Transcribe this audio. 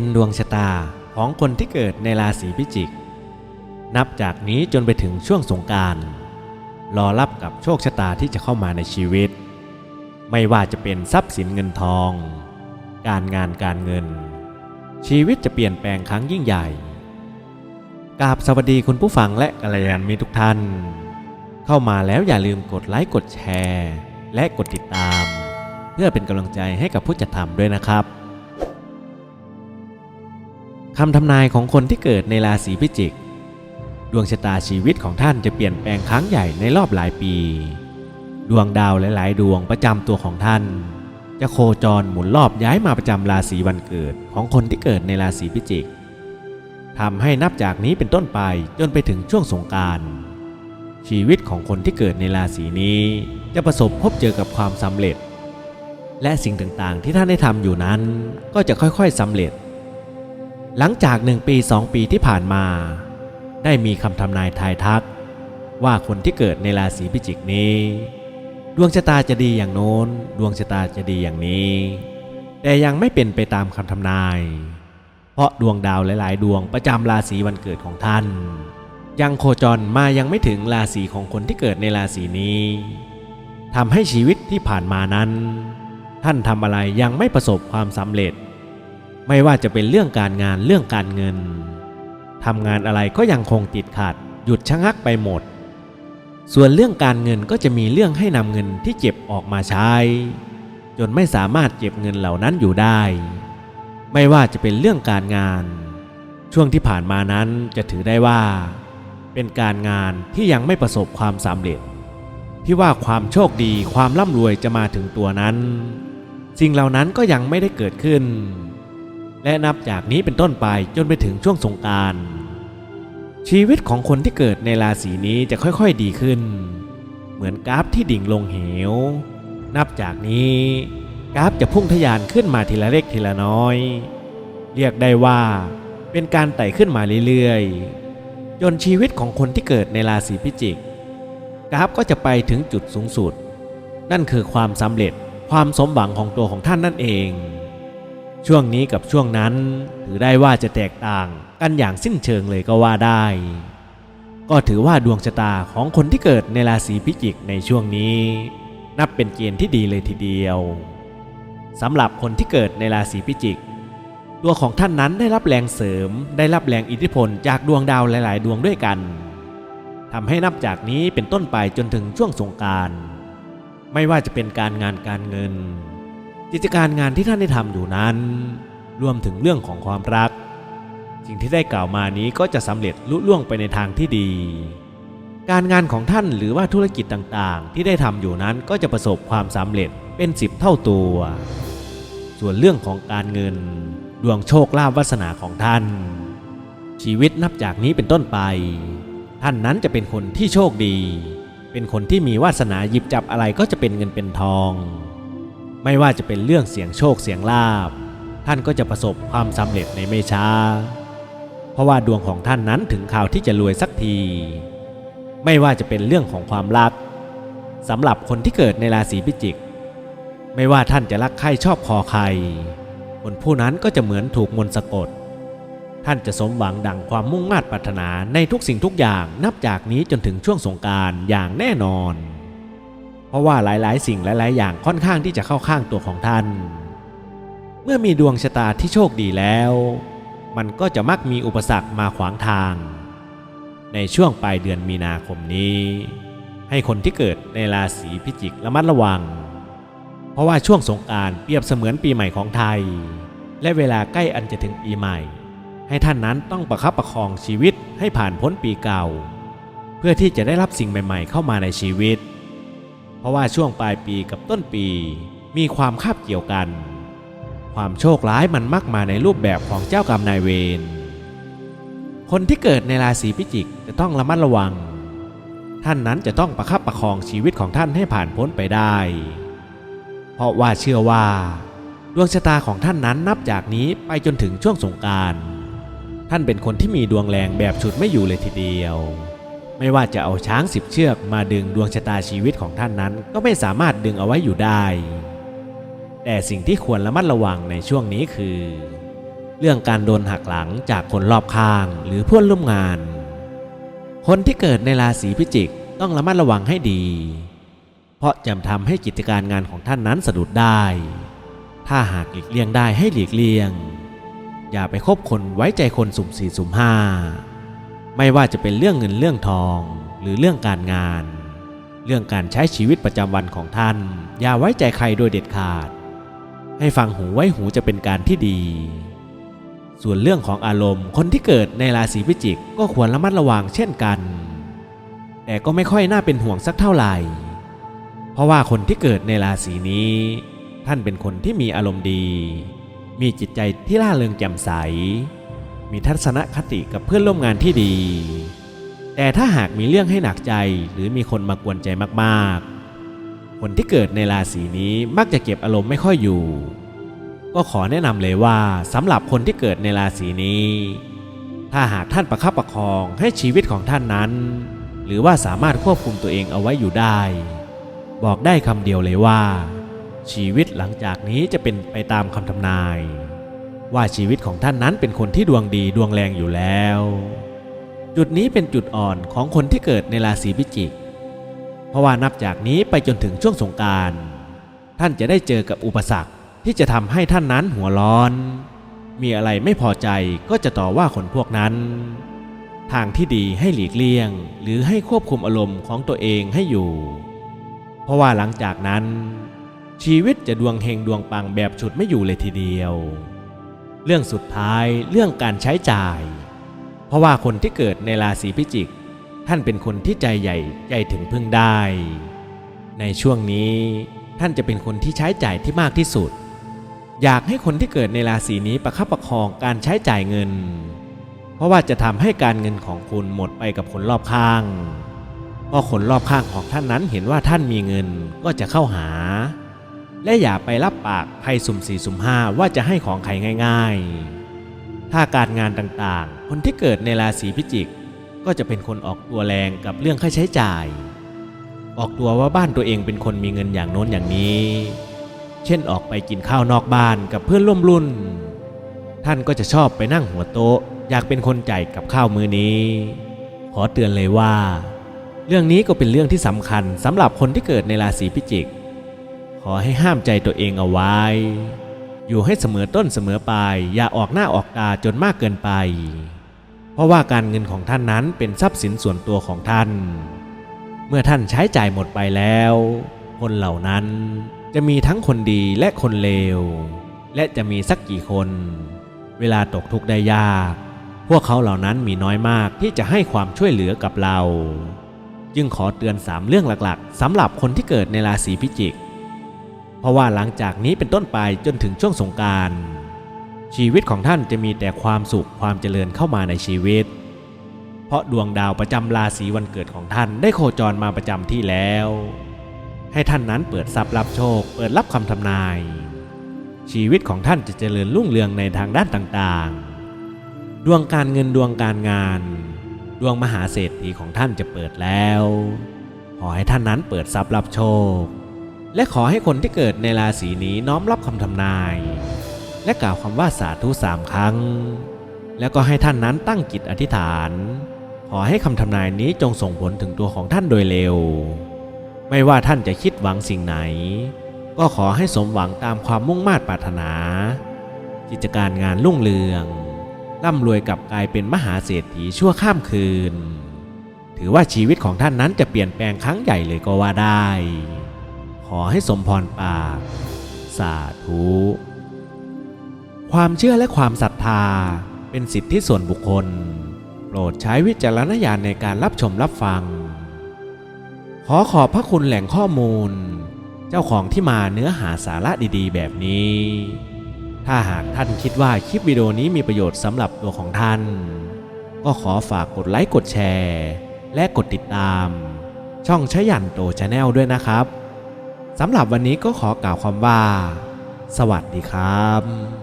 ณฑ์ดวงชะตาของคนที่เกิดในราศีพิจิก นับจากนี้จนไปถึงช่วงสงการรอรับกับโชคชะตาที่จะเข้ามาในชีวิต ไม่ว่าจะเป็นทรัพย์สินเงินทอง การงานการเงิน ชีวิตจะเปลี่ยนแปลงครั้งยิ่งใหญ่กราบสวัสดีคุณผู้ฟังและกัลยาณมิตรทุกท่าน เข้ามาแล้วอย่าลืมกดไลค์กดแชร์ และกดติดตาม เพื่อเป็นกำลังใจให้กับผู้จัดทำด้วยนะครับ คำทำนายของคนที่เกิดในราศีพิจิก ดวงชะตาชีวิตของท่านจะเปลี่ยนแปลงครั้งใหญ่ในรอบหลายปี ดวงดาวหลายๆ ดวงประจำตัวของท่าน จะโคจรหมุนรอบย้ายมาประจำราศีวันเกิดของคนที่เกิดในราศีพิจิกทำให้นับจากนี้เป็นต้นไปจนไปถึงช่วงสงการชีวิตของคนที่เกิดในราศีนี้จะประสบพบเจอกับความสำเร็จ และสิ่งต่างๆที่ท่านได้ทำอยู่นั้นก็จะค่อยๆสำเร็จ หลังจากหนึ่งปีสองปีที่ผ่านมา ได้มีคำทำนายทายทัก ว่าคนที่เกิดในราศีพิจิกนี้ ดวงชะตาจะดีอย่างโน้น ดวงชะตาจะดีอย่างนี้ แต่ยังไม่เป็นไปตามคำทำนาย เพราะดวงดาวหลาย ๆ ดวงประจำราศีวันเกิดของท่าน ยังโคจรมายังไม่ถึงราศีของคนที่เกิดในราศีนี้ทำให้ชีวิตที่ผ่านมานั้น ท่านทำอะไรยังไม่ประสบความสำเร็จ ไม่ว่าจะเป็นเรื่องการงานเรื่องการเงินทำงานอะไรก็ยังคงติดขัด หยุดชะงักไปหมด ส่วนเรื่องการเงินก็จะมีเรื่องให้นำเงินที่เก็บออกมาใช้ จนไม่สามารถเก็บเงินเหล่านั้นอยู่ได้ ไม่ว่าจะเป็นเรื่องการงาน ช่วงที่ผ่านมานั้นจะถือได้ว่า เป็นการงานที่ยังไม่ประสบความสำเร็จ ที่ว่าความโชคดีความร่ำรวยจะมาถึงตัวนั้น สิ่งเหล่านั้นก็ยังไม่ได้เกิดขึ้น และนับจากนี้เป็นต้นไปจนไปถึงช่วงสงการ ชีวิตของคนที่เกิดในราศีนี้จะค่อยๆดีขึ้น เหมือนกราฟที่ดิ่งลงเหว นับจากนี้กราฟจะพุ่งทะยานขึ้นมาทีละเล็กทีละน้อย เรียกได้ว่าเป็นการไต่ขึ้นมาเรื่อยๆ จนชีวิตของคนที่เกิดในราศีพิจิก กราฟก็จะไปถึงจุดสูงสุด นั่นคือความสำเร็จความสมหวังของตัวของท่านนั่นเอง ช่วงนี้กับช่วงนั้นถือได้ว่าจะแตกต่างกันอย่างสิ้นเชิงเลยก็ว่าได้ ก็ถือว่าดวงชะตาของคนที่เกิดในราศีพิจิกในช่วงนี้ นับเป็นเกณฑ์ที่ดีเลยทีเดียวสำหรับคนที่เกิดในราศีพิจิก ตัวของท่านนั้นได้รับแรงเสริม ได้รับแรงอิทธิพลจากดวงดาวหลาย ๆ ดวงด้วยกันทำให้นับจากนี้เป็นต้นไปจนถึงช่วงสงการ ไม่ว่าจะเป็นการงานการเงิน กิจการงานที่ท่านได้ทำอยู่นั้น รวมถึงเรื่องของความรัก สิ่งที่ได้กล่าวมานี้ก็จะสำเร็จลุล่วงไปในทางที่ดี การงานของท่านหรือว่าธุรกิจต่างๆ ที่ได้ทำอยู่นั้นก็จะประสบความสำเร็จเป็นสิบเท่าตัว ส่วนเรื่องของการเงิน ดวงโชคลาภวาสนาของท่าน ชีวิตนับจากนี้เป็นต้นไป ท่านนั้นจะเป็นคนที่โชคดี เป็นคนที่มีวาสนาหยิบจับอะไรก็จะเป็นเงินเป็นทอง ไม่ว่าจะเป็นเรื่องเสียงโชคเสียงลาบ ท่านก็จะประสบความสำเร็จในไม่ช้า เพราะว่าดวงของท่านนั้นถึงข่าวที่จะรวยสักที ไม่ว่าจะเป็นเรื่องของความรักสำหรับคนที่เกิดในราศีพิจิก ไม่ว่าท่านจะรักใครชอบพอใคร คนผู้นั้นก็จะเหมือนถูกมนต์สะกด ท่านจะสมหวังดังความมุ่งมา่ปรารถนาในทุกสิ่งทุกอย่างนับจากนี้จนถึงช่วงสงการอย่างแน่นอน เพราะว่าหลายๆ สิ่งหลาย ๆ อย่างค่อนข้างที่จะเข้าข้างตัวของท่าน เมื่อมีดวงชะตาที่โชคดีแล้ว มันก็จะมักมีอุปสรรคมาขวางทาง ในช่วงปลายเดือนมีนาคมนี้ ให้คนที่เกิดในราศีพิจิกระมัดระวัง เพราะว่าช่วงสงการเปรียบเสมือนปีใหม่ของไทย และเวลาใกล้อันจะถึงปีใหม่ ให้ท่านนั้นต้องประคับประคองชีวิตให้ผ่านพ้นปีเก่า เพื่อที่จะได้รับสิ่งใหม่ ๆ เข้ามาในชีวิต ราะว่าช่วงปลายปีกับต้นปี มีความคาบเกี่ยวกัน ความโชคร้ายมันมักมาในรูปแบบของเจ้ากรรมนายเวร คนที่เกิดในราศีพิจิกจะต้องระมัดระวัง ท่านนั้นจะต้องประคับประคองชีวิตของท่านให้ผ่านพ้นไปได้ เพราะว่าเชื่อว่า ดวงชะตาของท่านนั้นนับจากนี้ไปจนถึงช่วงสงการ ท่านเป็นคนที่มีดวงแรงแบบฉุดไม่อยู่เลยทีเดียว ไม่ว่าจะเอาช้างสิบเชือกมาดึงดวงชะตาชีวิตของท่านนั้น ก็ไม่สามารถดึงเอาไว้อยู่ได้ แต่สิ่งที่ควรระมัดระวังในช่วงนี้คือ เรื่องการโดนหักหลังจากคนรอบข้างหรือเพื่อนร่วมงาน คนที่เกิดในราศีพิจิกต้องระมัดระวังให้ดี เพราะจะทำให้กิจการงานของท่านนั้นสะดุดได้ ถ้าหากหลีกเลี่ยงได้ให้หลีกเลี่ยง อย่าไปคบคนไว้ใจคนสุ่มสี่สุ่มห้า ไม่ว่าจะเป็นเรื่องเงินเรื่องทอง หรือเรื่องการงาน เรื่องการใช้ชีวิตประจำวันของท่าน อย่าไว้ใจใครโดยเด็ดขาด ให้ฟังหูไว้หูจะเป็นการที่ดี ส่วนเรื่องของอารมณ์คนที่เกิดในราศีพิจิกก็ควรระมัดระวังเช่นกัน แต่ก็ไม่ค่อยน่าเป็นห่วงสักเท่าไหร่ เพราะว่าคนที่เกิดในราศีนี้ ท่านเป็นคนที่มีอารมณ์ดี มีจิตใจที่ร่าเริงแจ่มใส มีทัศนคติกับเพื่อนร่วมงานที่ดี แต่ถ้าหากมีเรื่องให้หนักใจหรือมีคนมากวนใจมากๆ คนที่เกิดในราศีนี้มักจะเก็บอารมณ์ไม่ค่อยอยู่ ก็ขอแนะนำเลยว่าสำหรับคนที่เกิดในราศีนี้ ถ้าหากท่านประคับประคองให้ชีวิตของท่านนั้น หรือว่าสามารถควบคุมตัวเองเอาไว้อยู่ได้ บอกได้คำเดียวเลยว่า ชีวิตหลังจากนี้จะเป็นไปตามคำทำนาย ว่าชีวิตของท่านนั้นเป็นคนที่ดวงดีดวงแรงอยู่แล้ว จุดนี้เป็นจุดอ่อนของคนที่เกิดในราศีพิจิก เพราะว่านับจากนี้ไปจนถึงช่วงสงการท่านจะได้เจอกับอุปสรรคที่จะทำให้ท่านนั้นหัวร้อน มีอะไรไม่พอใจก็จะต่อว่าคนพวกนั้น ทางที่ดีให้หลีกเลี่ยง หรือให้ควบคุมอารมณ์ของตัวเองให้อยู่ เพราะว่าหลังจากนั้น ชีวิตจะดวงเฮงดวงปังแบบฉุดไม่อยู่เลยทีเดียว เรื่องสุดท้ายเรื่องการใช้จ่าย เพราะว่าคนที่เกิดในราศีพิจิก ท่านเป็นคนที่ใจใหญ่ใจถึงพึ่งได้ ในช่วงนี้ท่านจะเป็นคนที่ใช้จ่ายที่มากที่สุด อยากให้คนที่เกิดในราศีนี้ประคับประคองการใช้จ่ายเงิน เพราะว่าจะทำให้การเงินของคุณหมดไปกับคนรอบข้างเพราะคนรอบข้างของท่านนั้นเห็นว่าท่านมีเงินก็จะเข้าหา และอย่าไปรับปากใครสุ่มสี่สุ่มห้าว่าจะให้ของใครง่าย ๆ ถ้าการงานต่างๆ คนที่เกิดในราศีพิจิก ก็จะเป็นคนออกตัวแรงกับเรื่องค่าใช้จ่าย ออกตัวว่าบ้านตัวเองเป็นคนมีเงินอย่างโน้นอย่างนี้ เช่นออกไปกินข้าวนอกบ้านกับเพื่อนร่วมรุ่น ท่านก็จะชอบไปนั่งหัวโต๊ะ อยากเป็นคนจ่ายกับข้าวมือนี้ ขอเตือนเลยว่า เรื่องนี้ก็เป็นเรื่องที่สำคัญสำหรับคนที่เกิดในราศีพิจิก อให้ห้ามใจตัวเองเอาไว้ อยู่ให้เสมอต้นเสมอปลายอย่าออกหน้าออกตาจนมากเกินไป เพราะว่าการเงินของท่านนั้นเป็นทรัพย์สินส่วนตัวของท่าน เมื่อท่านใช้จ่ายหมดไปแล้ว คนเหล่านั้นจะมีทั้งคนดีและคนเลว และจะมีสักกี่คน เวลาตกทุกข์ได้ยาก พวกเขาเหล่านั้นมีน้อยมากที่จะให้ความช่วยเหลือกับเรา จึงขอเตือนสามเรื่องหลักๆสำหรับคนที่เกิดในราศีพิจิก เพราะว่าหลังจากนี้เป็นต้นไปจนถึงช่วงสงการ ชีวิตของท่านจะมีแต่ความสุขความเจริญเข้ามาในชีวิต เพราะดวงดาวประจำราศีวันเกิดของท่านได้โคจรมาประจำที่แล้ว ให้ท่านนั้นเปิดทรัพย์รับโชค เปิดรับคำทำนาย ชีวิตของท่านจะเจริญรุ่งเรืองในทางด้านต่างๆ ดวงการเงินดวงการงาน ดวงมหาเศรษฐีของท่านจะเปิดแล้ว ขอให้ท่านนั้นเปิดทรัพย์รับโชค และขอให้คนที่เกิดในราศีนี้น้อมรับคำทำนาย และกล่าวคำว่าสาธุสามครั้ง แล้วก็ให้ท่านนั้นตั้งจิตอธิษฐาน ขอให้คำทำนายนี้จงส่งผลถึงตัวของท่านโดยเร็ว ไม่ว่าท่านจะคิดหวังสิ่งไหน ก็ขอให้สมหวังตามความมุ่งมา่ปรารถนา กิจการงานรุ่งเรืองร่ำรวยกับกลายเป็นมหาเศรษฐีชั่วข้ามคืน ถือว่าชีวิตของท่านนั้นจะเปลี่ยนแปลงครั้งใหญ่เลยก็ว่าได้ ขอให้สมพรปาก สาธุ ความเชื่อและความศรัทธาเป็นสิทธิส่วนบุคคล โปรดใช้วิจารณญาณในการรับชมรับฟัง ขอขอบพระคุณแหล่งข้อมูล เจ้าของที่มาเนื้อหาสาระดีๆ แบบนี้ ถ้าหากท่านคิดว่าคลิปวิดีโอนี้มีประโยชน์สำหรับตัวของท่าน ก็ขอฝากกดไลค์กดแชร์ และกดติดตาม ช่องชยันโตชาแนลด้วยนะครับ สำหรับวันนี้ก็ขอกล่าวคำว่า สวัสดีครับ